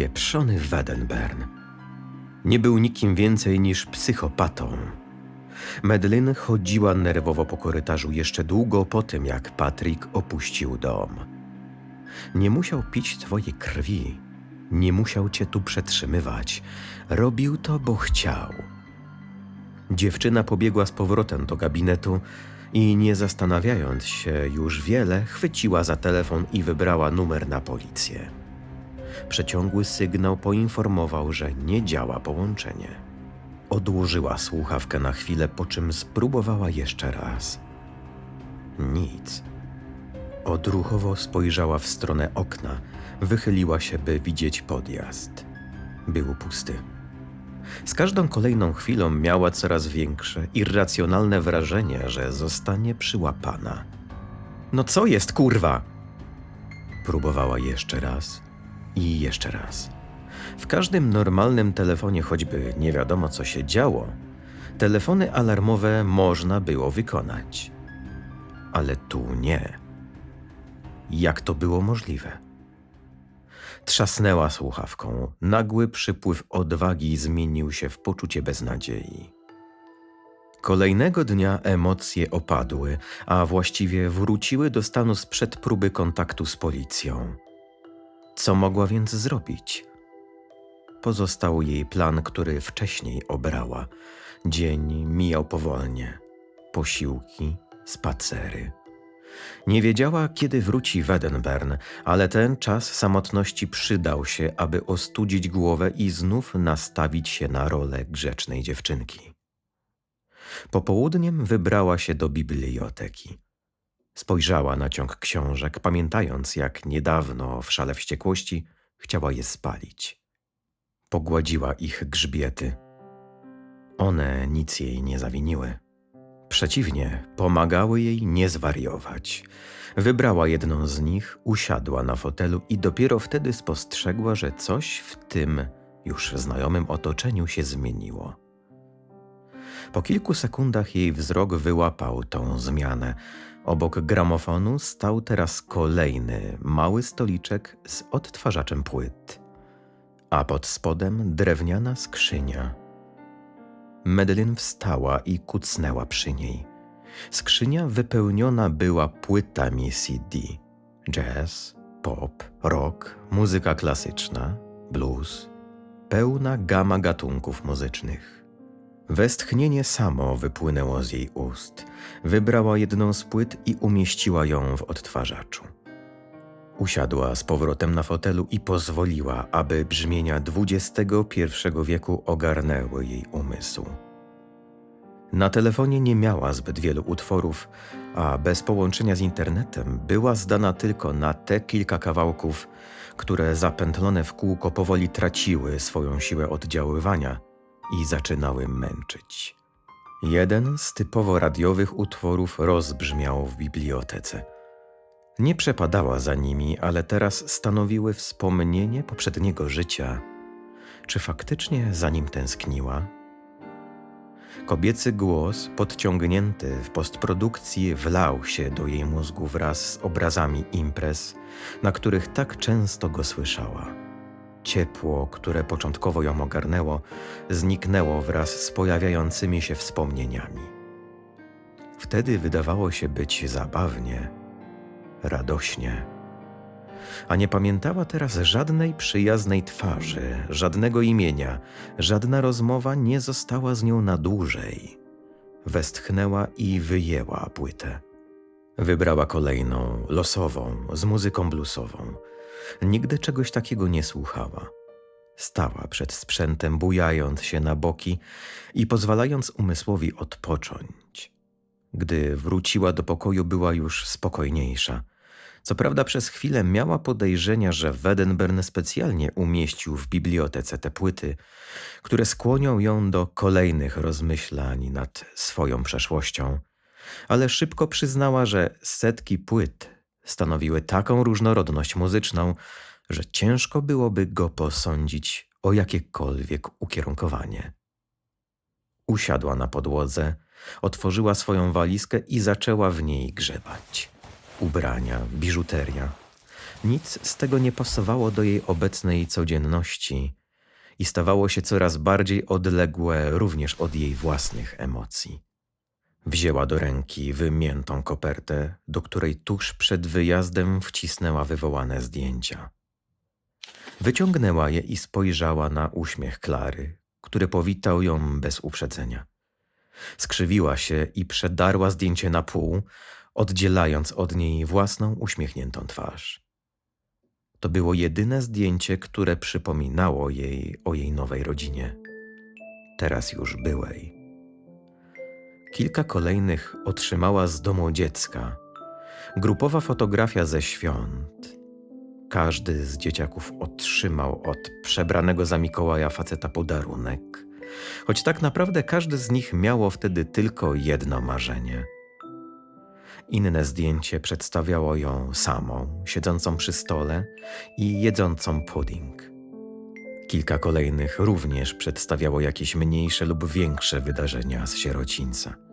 Pieprzony Wedenbern. Nie był nikim więcej niż psychopatą. Medlin chodziła nerwowo po korytarzu jeszcze długo po tym, jak Patrick opuścił dom. Nie musiał pić twojej krwi, nie musiał cię tu przetrzymywać. Robił to, bo chciał. Dziewczyna pobiegła z powrotem do gabinetu i nie zastanawiając się już wiele, chwyciła za telefon i wybrała numer na policję. Przeciągły sygnał poinformował, że nie działa połączenie. Odłożyła słuchawkę na chwilę, po czym spróbowała jeszcze raz. Nic. Odruchowo spojrzała w stronę okna, wychyliła się, by widzieć podjazd. Był pusty. Z każdą kolejną chwilą miała coraz większe, irracjonalne wrażenie, że zostanie przyłapana. No co jest, kurwa? Próbowała jeszcze raz i jeszcze raz. W każdym normalnym telefonie, choćby nie wiadomo co się działo, telefony alarmowe można było wykonać. Ale tu nie. Jak to było możliwe? Trzasnęła słuchawką. Nagły przypływ odwagi zmienił się w poczucie beznadziei. Kolejnego dnia emocje opadły, a właściwie wróciły do stanu sprzed próby kontaktu z policją. Co mogła więc zrobić? Pozostał jej plan, który wcześniej obrała. Dzień mijał powolnie. Posiłki, spacery. Nie wiedziała, kiedy wróci Wedenbern, ale ten czas samotności przydał się, aby ostudzić głowę i znów nastawić się na rolę grzecznej dziewczynki. Popołudniem wybrała się do biblioteki. Spojrzała na ciąg książek, pamiętając, jak niedawno w szale wściekłości chciała je spalić. Pogładziła ich grzbiety. One nic jej nie zawiniły. Przeciwnie, pomagały jej nie zwariować. Wybrała jedną z nich, usiadła na fotelu i dopiero wtedy spostrzegła, że coś w tym już znajomym otoczeniu się zmieniło. Po kilku sekundach jej wzrok wyłapał tą zmianę. Obok gramofonu stał teraz kolejny, mały stoliczek z odtwarzaczem płyt, a pod spodem drewniana skrzynia. Medlin wstała i kucnęła przy niej. Skrzynia wypełniona była płytami CD. Jazz, pop, rock, muzyka klasyczna, blues, pełna gama gatunków muzycznych. Westchnienie samo wypłynęło z jej ust. Wybrała jedną z płyt i umieściła ją w odtwarzaczu. Usiadła z powrotem na fotelu i pozwoliła, aby brzmienia XXI wieku ogarnęły jej umysł. Na telefonie nie miała zbyt wielu utworów, a bez połączenia z internetem była zdana tylko na te kilka kawałków, które zapętlone w kółko powoli traciły swoją siłę oddziaływania i zaczynały męczyć. Jeden z typowo radiowych utworów rozbrzmiał w bibliotece. Nie przepadała za nimi, ale teraz stanowiły wspomnienie poprzedniego życia. Czy faktycznie za nim tęskniła? Kobiecy głos, podciągnięty w postprodukcji, wlał się do jej mózgu wraz z obrazami imprez, na których tak często go słyszała. Ciepło, które początkowo ją ogarnęło, zniknęło wraz z pojawiającymi się wspomnieniami. Wtedy wydawało się być zabawnie, radośnie. A nie pamiętała teraz żadnej przyjaznej twarzy, żadnego imienia, żadna rozmowa nie została z nią na dłużej. Westchnęła i wyjęła płytę. Wybrała kolejną, losową, z muzyką bluesową. Nigdy czegoś takiego nie słuchała. Stała przed sprzętem, bujając się na boki i pozwalając umysłowi odpocząć. Gdy wróciła do pokoju, była już spokojniejsza. Co prawda przez chwilę miała podejrzenia, że Wedenbern specjalnie umieścił w bibliotece te płyty, które skłonią ją do kolejnych rozmyślań nad swoją przeszłością, ale szybko przyznała, że setki płyt stanowiły taką różnorodność muzyczną, że ciężko byłoby go posądzić o jakiekolwiek ukierunkowanie. Usiadła na podłodze, otworzyła swoją walizkę i zaczęła w niej grzebać ubrania, biżuteria. Nic z tego nie pasowało do jej obecnej codzienności i stawało się coraz bardziej odległe również od jej własnych emocji. Wzięła do ręki wymiętą kopertę, do której tuż przed wyjazdem wcisnęła wywołane zdjęcia. Wyciągnęła je i spojrzała na uśmiech Klary, który powitał ją bez uprzedzenia. Skrzywiła się i przedarła zdjęcie na pół, oddzielając od niej własną uśmiechniętą twarz. To było jedyne zdjęcie, które przypominało jej o jej nowej rodzinie, teraz już byłej. Kilka kolejnych otrzymała z domu dziecka. Grupowa fotografia ze świąt. Każdy z dzieciaków otrzymał od przebranego za Mikołaja faceta podarunek, choć tak naprawdę każdy z nich miało wtedy tylko jedno marzenie. Inne zdjęcie przedstawiało ją samą, siedzącą przy stole i jedzącą pudding. Kilka kolejnych również przedstawiało jakieś mniejsze lub większe wydarzenia z sierocińca.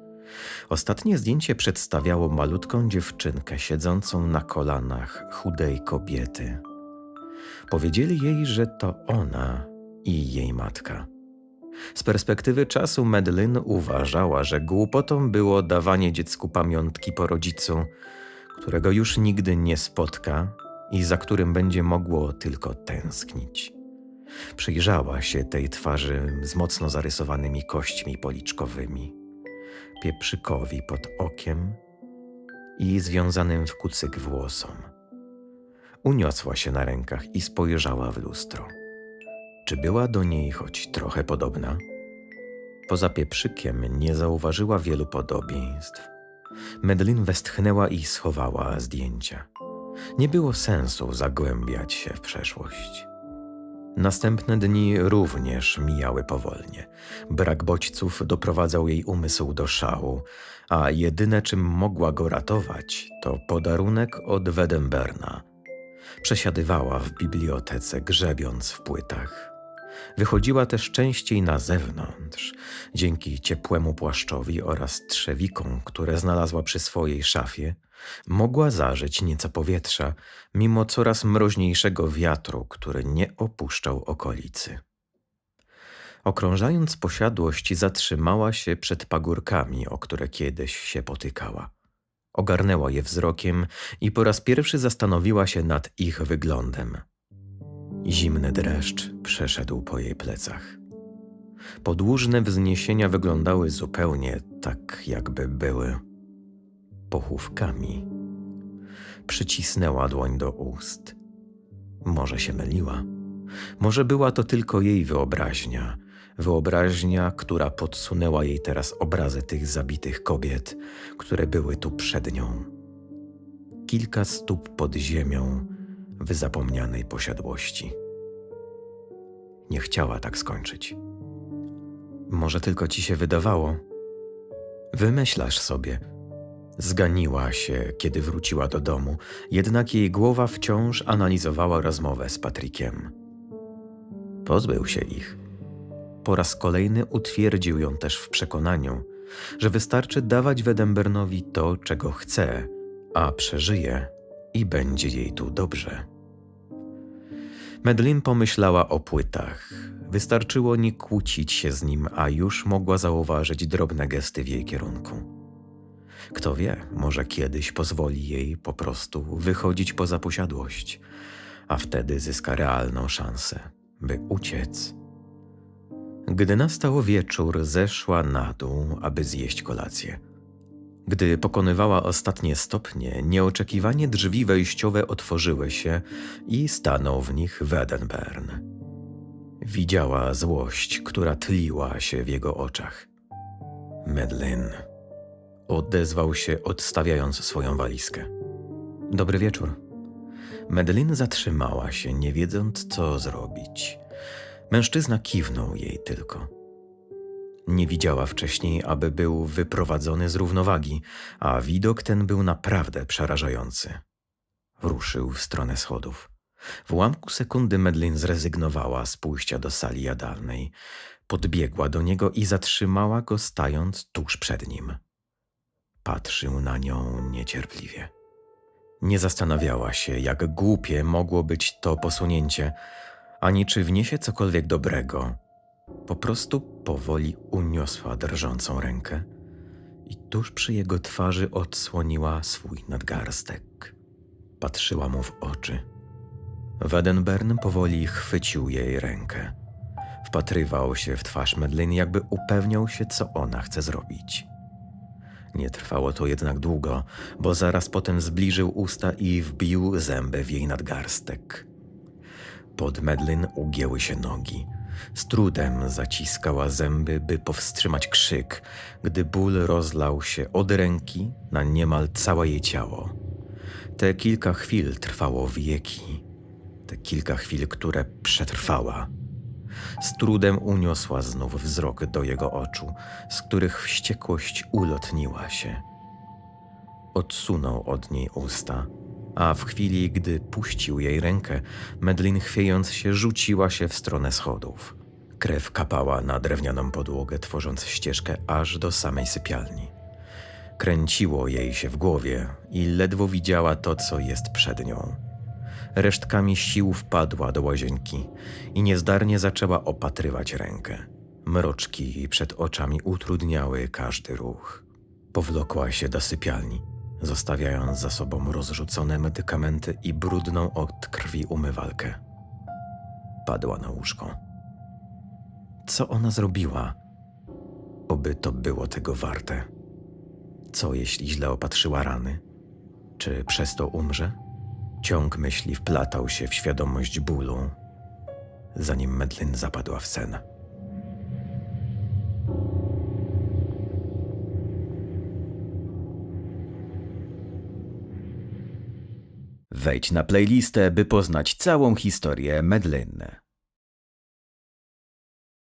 Ostatnie zdjęcie przedstawiało malutką dziewczynkę siedzącą na kolanach chudej kobiety. Powiedzieli jej, że to ona i jej matka. Z perspektywy czasu Medlin uważała, że głupotą było dawanie dziecku pamiątki po rodzicu, którego już nigdy nie spotka i za którym będzie mogło tylko tęsknić. Przyjrzała się tej twarzy z mocno zarysowanymi kośćmi policzkowymi, pieprzykowi pod okiem i związanym w kucyk włosom. Uniosła się na rękach i spojrzała w lustro. Czy była do niej choć trochę podobna? Poza pieprzykiem nie zauważyła wielu podobieństw. Medlin westchnęła i schowała zdjęcia. Nie było sensu zagłębiać się w przeszłość. Następne dni również mijały powolnie. Brak bodźców doprowadzał jej umysł do szału, a jedyne czym mogła go ratować to podarunek od Wedemberna. Przesiadywała w bibliotece, grzebiąc w płytach. Wychodziła też częściej na zewnątrz, dzięki ciepłemu płaszczowi oraz trzewikom, które znalazła przy swojej szafie, mogła zażyć nieco powietrza, mimo coraz mroźniejszego wiatru, który nie opuszczał okolicy. Okrążając posiadłość, zatrzymała się przed pagórkami, o które kiedyś się potykała. Ogarnęła je wzrokiem i po raz pierwszy zastanowiła się nad ich wyglądem. Zimny dreszcz przeszedł po jej plecach. Podłużne wzniesienia wyglądały zupełnie tak, jakby były pochówkami. Przycisnęła dłoń do ust. Może się myliła. Może była to tylko jej wyobraźnia, wyobraźnia, która podsunęła jej teraz obrazy tych zabitych kobiet, które były tu przed nią. Kilka stóp pod ziemią w zapomnianej posiadłości. Nie chciała tak skończyć. Może tylko ci się wydawało. Wymyślasz sobie. Zganiła się, kiedy wróciła do domu, jednak jej głowa wciąż analizowała rozmowę z Patrykiem. Pozbył się ich. Po raz kolejny utwierdził ją też w przekonaniu, że wystarczy dawać Wedembernowi to, czego chce, a przeżyje i będzie jej tu dobrze. Medlin pomyślała o płytach. Wystarczyło nie kłócić się z nim, a już mogła zauważyć drobne gesty w jej kierunku. Kto wie, może kiedyś pozwoli jej po prostu wychodzić poza posiadłość, a wtedy zyska realną szansę, by uciec. Gdy nastał wieczór, zeszła na dół, aby zjeść kolację. Gdy pokonywała ostatnie stopnie, nieoczekiwanie drzwi wejściowe otworzyły się i stanął w nich Wedenbern. Widziała złość, która tliła się w jego oczach. Medlin odezwał się, odstawiając swoją walizkę. Dobry wieczór. Medlin zatrzymała się, nie wiedząc, co zrobić. Mężczyzna kiwnął jej tylko. Nie widziała wcześniej, aby był wyprowadzony z równowagi, a widok ten był naprawdę przerażający. Ruszył w stronę schodów. W ułamku sekundy Medlin zrezygnowała z pójścia do sali jadalnej. Podbiegła do niego i zatrzymała go, stając tuż przed nim. Patrzył na nią niecierpliwie. Nie zastanawiała się, jak głupie mogło być to posunięcie, ani czy wniesie cokolwiek dobrego. Po prostu powoli uniosła drżącą rękę i tuż przy jego twarzy odsłoniła swój nadgarstek. Patrzyła mu w oczy. Wedenbern powoli chwycił jej rękę. Wpatrywał się w twarz Medlin, jakby upewniał się, co ona chce zrobić. Nie trwało to jednak długo, bo zaraz potem zbliżył usta i wbił zęby w jej nadgarstek. Pod Medlin ugięły się nogi. Z trudem zaciskała zęby, by powstrzymać krzyk, gdy ból rozlał się od ręki na niemal całe jej ciało. Te kilka chwil trwało wieki. Te kilka chwil, które przetrwała. Z trudem uniosła znów wzrok do jego oczu, z których wściekłość ulotniła się. Odsunął od niej usta, a w chwili, gdy puścił jej rękę, Medlin chwiejąc się rzuciła się w stronę schodów. Krew kapała na drewnianą podłogę, tworząc ścieżkę aż do samej sypialni. Kręciło jej się w głowie i ledwo widziała to, co jest przed nią. Resztkami sił wpadła do łazienki i niezdarnie zaczęła opatrywać rękę. Mroczki przed oczami utrudniały każdy ruch. Powlokła się do sypialni, zostawiając za sobą rozrzucone medykamenty i brudną od krwi umywalkę. Padła na łóżko. Co ona zrobiła? Oby to było tego warte. Co jeśli źle opatrzyła rany? Czy przez to umrze? Ciąg myśli wplatał się w świadomość bólu, zanim Medlin zapadła w sen. Wejdź na playlistę, by poznać całą historię Medlin.